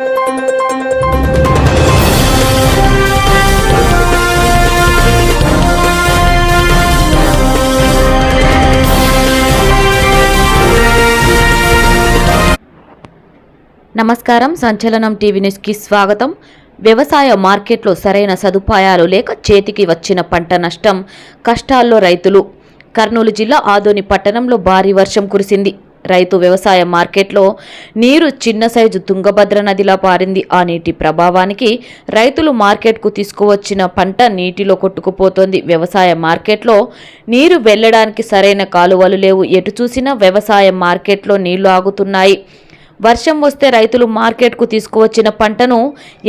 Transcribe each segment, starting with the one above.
నమస్కారం. సంచలనం టీవీ న్యూస్కి స్వాగతం. వ్యవసాయ మార్కెట్లో సరైన సదుపాయాలు లేక చేతికి వచ్చిన పంట నష్టం. కష్టాల్లో రైతులు. కర్నూలు జిల్లా ఆదోని పట్టణంలో భారీ వర్షం కురిసింది. రైతు వ్యవసాయ మార్కెట్లో నీరు చిన్న సైజు తుంగభద్ర నదిలా పారింది. ఆ నీటి ప్రభావానికి రైతులు మార్కెట్కు తీసుకువచ్చిన పంట నీటిలో కొట్టుకుపోతోంది. వ్యవసాయ మార్కెట్లో నీరు వెళ్ళడానికి సరైన కాలువలు లేవు. ఎటు చూసినా వ్యవసాయ మార్కెట్లో నీళ్ళు ఆగుతున్నాయి. వర్షం వస్తే రైతులు మార్కెట్కు తీసుకువచ్చిన పంటను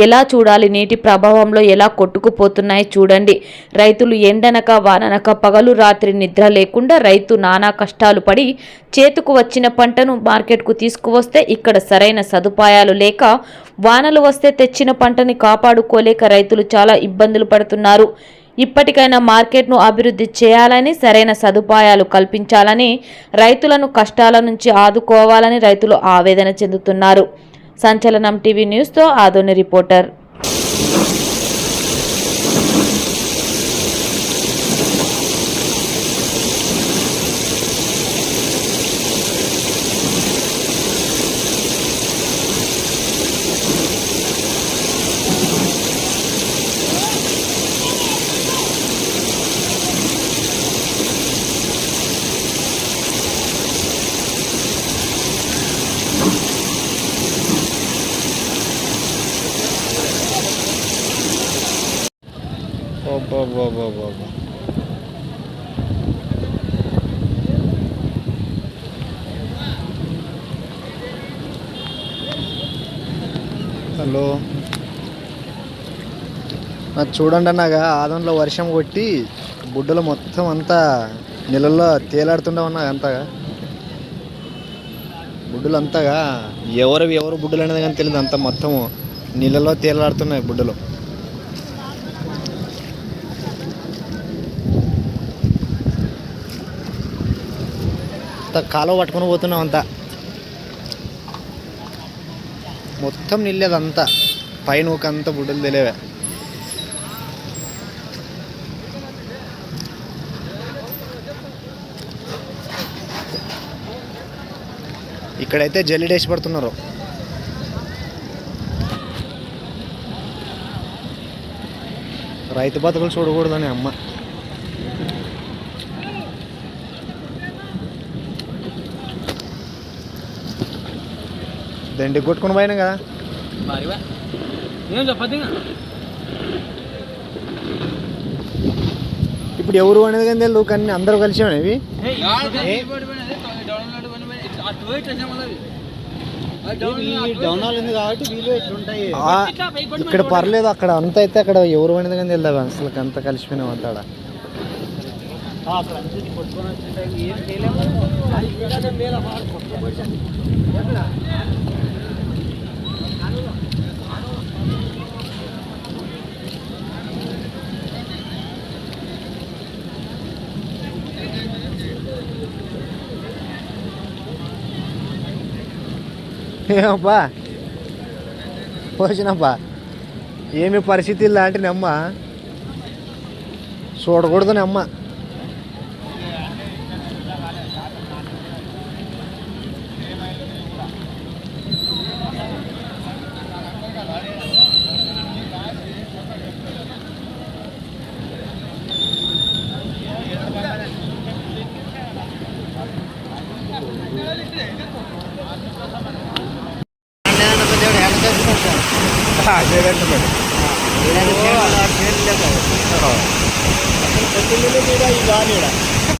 ఎలా చూడాలి? నీటి ప్రభావంలో ఎలా కొట్టుకుపోతున్నాయి చూడండి. రైతులు ఎండనక వాననక పగలు రాత్రి నిద్ర లేకుండా రైతు నానా కష్టాలు పడి చేతుకు వచ్చిన పంటను మార్కెట్కు తీసుకువస్తే ఇక్కడ సరైన సదుపాయాలు లేక వానలు వస్తే తెచ్చిన పంటని కాపాడుకోలేక రైతులు చాలా ఇబ్బందులు పడుతున్నారు. ఇప్పటికైనా మార్కెట్ను అభివృద్ధి చేయాలని సరైన సదుపాయాలు కల్పించాలని రైతులను కష్టాల నుంచి ఆదుకోవాలని రైతులు ఆవేదన చెందుతున్నారు. సంచలనం టీవీ న్యూస్తో ఆదోని రిపోర్టర్. అబ్బబ్బబ్బబ్బబ్బ. హలో. నాకు చూడండి అన్నాగా ఆదంలో వర్షం కొట్టి బుడ్డలు మొత్తం అంతా నీళ్ళల్లో తేలాడుతుండే ఉన్నా అంతగా. బుడ్డలు అంతగా ఎవరు ఎవరు బుడ్డలు అనేది కానీ తెలియదు అంత మొత్తం నీళ్ళలో తేలాడుతున్నాయి బుడ్డలు. అంత కాలువ పట్టుకుని పోతున్నాం అంతా. మొత్తం నిల్లేదు అంతా పైన ఒక అంత బుడ్డలు తెలియవే. ఇక్కడైతే జల్లిడేసి పడుతున్నారు. రైతు బతుకులు చూడకూడదని అమ్మ. దండి కొట్టుకుని పోయినా కదా. ఇప్పుడు ఎవరు అనేది కానీ తెలియదు కానీ అందరూ కలిసి ఆ, ఇక్కడ పర్లేదు అక్కడ అంత అయితే అక్కడ ఎవరు అనేది కానీ తెలియదు అసలు అంత కలిసిపోయినా అంతాడ ఏం ఏమబ్బా పోసినబ్బా ఏమి పరిస్థితి ఇలాంటినమ్మా చూడకూడదునమ్మా చూడకూడదని అమ్మ ఈ గాలి ఈడ.